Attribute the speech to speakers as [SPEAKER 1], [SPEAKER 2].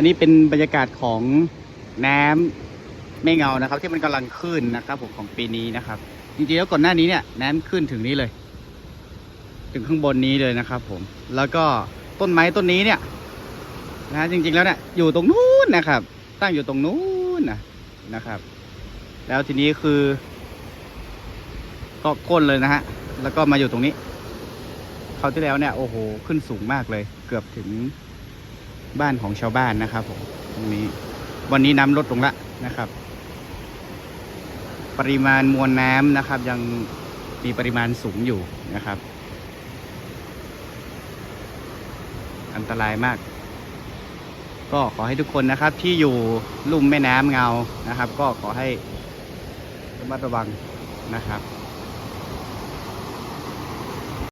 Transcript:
[SPEAKER 1] อันนี้เป็นบรรยากาศของน้ำไม่เงานะครับ ที่มันกำลังขึ้นนะครับผมของปีนี้นะครับ จริงๆแล้วก่อนหน้านี้เนี่ยน้ำขึ้นถึงนี้เลย ถึงข้างบนนี้เลยนะครับ ผม แล้วก็ต้นไม้ต้นนี้เนี่ยนะจริงๆแล้วเนี่ยอยู่ตรงนู้นนะครับ ตั้งอยู่ตรงนู้นนะนะครับ แล้วทีนี้คือก็ก้นเลยนะฮะแล้วก็มาอยู่ตรงนี้เขาวที่แล้วเนี่ยโอ้โหขึ้นสูงมากเลย เกือบถึง บ้านของชาวบ้านนะครับผมตรงนี้ วันนี้น้ำลดลงละนะครับ ปริมาณมวลน้ำนะครับ ยังมีปริมาณสูงอยู่นะครับ อันตรายมาก ก็ขอให้ทุกคนนะครับที่อยู่ลุ่มแม่น้ำเงานะครับ ก็ขอให้ระมัดระวังนะครับ